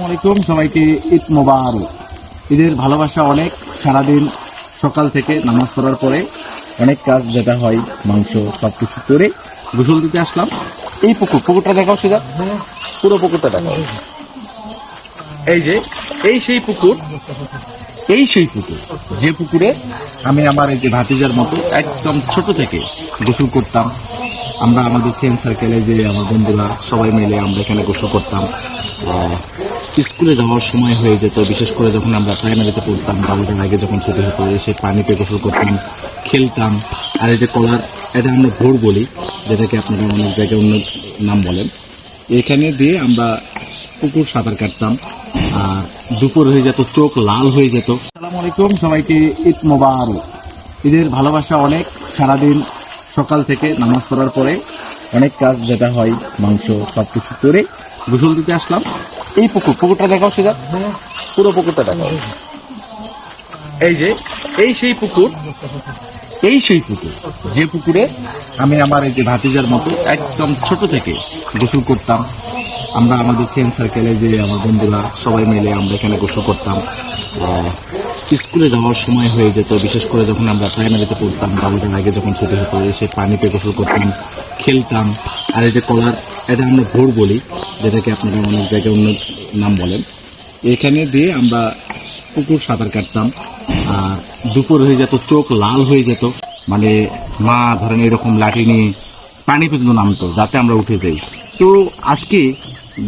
আসসালামু আলাইকুম সবাইকে ঈদ মোবারক। ঈদের ভালোবাসা অনেক, সারাদিন সকাল থেকে নামাজ পড়ার পরে অনেক কাজ, যেটা হয়, মাংস সব কিছু করে গোসল দিতে আসলাম। এই পুকুর, পুকুরটা দেখাও সেটা পুরো পুকুরটা দেখাও। এই যে, এই সেই পুকুর, এই সেই পুকুর। যে পুকুরে আমি আমার এই যে ভাতিজার মতো একদম ছোট থেকে গোসল করতাম। আমরা আমাদের ফ্রেন্ড সার্কেলে যে আমার বন্ধুরা সবাই মিলে আমরা এখানে গোসল করতাম। স্কুলে যাওয়ার সময় হয়ে যেত, বিশেষ করে যখন আমরা প্রাইমারিতে পড়তাম, বারোটার আগে যখন ছুটি হতো, এসে পানিতে গোসল করতাম, খেলতাম। আর এই যে কলার, এটা আমরা ভোর বলি, যেটাকে আপনারা অনেক জায়গায় অন্য নাম বলেন। এখানে দিয়ে আমরা পুকুর সাঁতার কাটতাম, আর দুপুর হয়ে যেত, চোখ লাল হয়ে যেত। আসসালামু আলাইকুম, সবাইকে ঈদ মোবারক। ঈদের ভালোবাসা অনেক, সারাদিন সকাল থেকে নামাজ পড়ার পরে অনেক কাজ যেটা হয়, মাংস সব কিছু করে গোসল দিতে আসলাম। এই পুকুর, পুকুরটা দেখাও সেটা পুরো পুকুরটা দেখাও। এই যে, এই সেই পুকুর, এই সেই পুকুর, যে পুকুরে আমি আমার এই যে ভাতিজার মতো একদম ছোট থেকে গোসল করতাম। আমরা আমাদের ফ্রেন্ড সার্কেলে যে আমার বন্ধুরা সবাই মিলে আমরা এখানে গোসল করতাম। স্কুলে যাওয়ার সময় হয়ে যেত, বিশেষ করে যখন আমরা প্রাইমারিতে পড়তাম বারোটার আগে যখন ছুটি হতো, এসে পানিতে গোসল করতাম, খেলতাম। আর এই যে কলার, এটা আমরা ভোর বলি, যেটাকে আপনারা অনেক জায়গায় অন্য নাম বলেন। এখানে দিয়ে আমরা পুকুর সাঁতার কাটতাম, আর দুপুর হয়ে যেত, চোখ লাল হয়ে যেত। মানে মা ধরেন এরকম লাঠি নিয়ে পানি পর্যন্ত নামতো, যাতে আমরা উঠে যাই। তো আজকে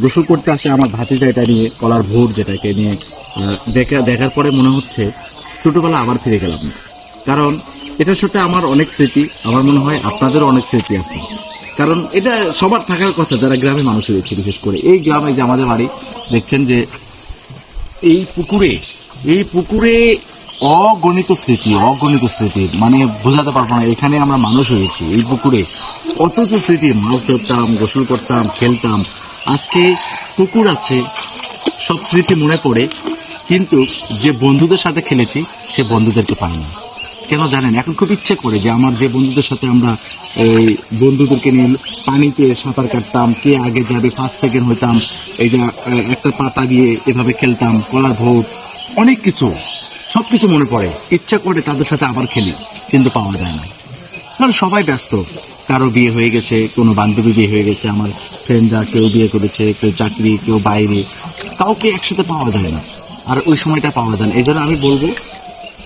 গোসল করতে আসে আমার ভাতিজা এটা নিয়ে, কলার ভোর যেটাকে নিয়ে দেখা, দেখার পরে মনে হচ্ছে ছোটবেলা আবার ফিরে গেলাম। কারণ এটার সাথে আমার অনেক স্মৃতি, আমার মনে হয় আপনাদেরও অনেক স্মৃতি আছে। কারণ এটা সবার থাকার কথা যারা গ্রামে মানুষ রয়েছে, বিশেষ করে এই গ্রামে যে আমাদের বাড়ি, দেখছেন যে এই পুকুরে এই পুকুরে অগণিত স্মৃতি অগণিত স্মৃতি মানে বোঝাতে পারব না, এখানে আমরা মানুষ হয়েছি এই পুকুরে। অথচ স্মৃতি, মাছ ধরতাম, গোসল করতাম, খেলতাম, আজকে পুকুর আছে, সব স্মৃতি মনে পড়ে, কিন্তু যে বন্ধুদের সাথে খেলেছি, সে বন্ধুদেরকে পাই না কেন জানেন? এখন খুব ইচ্ছে করে যে আমার যে বন্ধুদের সাথে আমরা এই বন্ধুদেরকে নিয়ে পানিতে সাঁতার কাটতাম, কে আগে যাবে ফার্স্ট সেকেন্ড হইতাম, এই যে একটা পাতা দিয়ে এভাবে খেলতাম, কলার ভোট, অনেক কিছু, সব কিছু মনে পড়ে। ইচ্ছা করে তাদের সাথে আবার খেলি, কিন্তু পাওয়া যায় না। কারণ সবাই ব্যস্ত। কারও বিয়ে হয়ে গেছে, কোনো বান্ধবী বিয়ে হয়ে গেছে, আমার ফ্রেন্ডরা কেউ বিয়ে করেছে, কেউ চাকরি, কেউ বাইরে, কাউকে একসাথে পাওয়া যায় না। আর ওই সময়টা পাওয়া যায় না। এই জন্য আমি বলব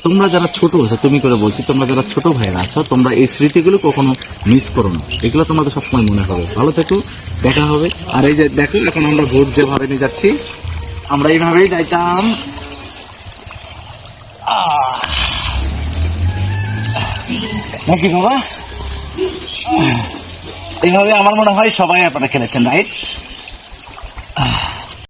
তোমরা যারা ছোট আছো তুমি করে বলছি, তোমরা যারা ছোট ভাইয়েরা আছো, তোমরা এই স্মৃতিগুলো কখনো মিস করো না। এগুলো তোমাদের সবসময় মনে হবে। ভালো থেকো, দেখা হবে। আর এই যে দেখো, এখন আমরা ভোট যেভাবে নিয়ে যাচ্ছি, আমরা এইভাবেই যাইতাম। নাকি বাবা? এইভাবে আমার মনে হয় সবাই আপনারা খেলেছেন রাইট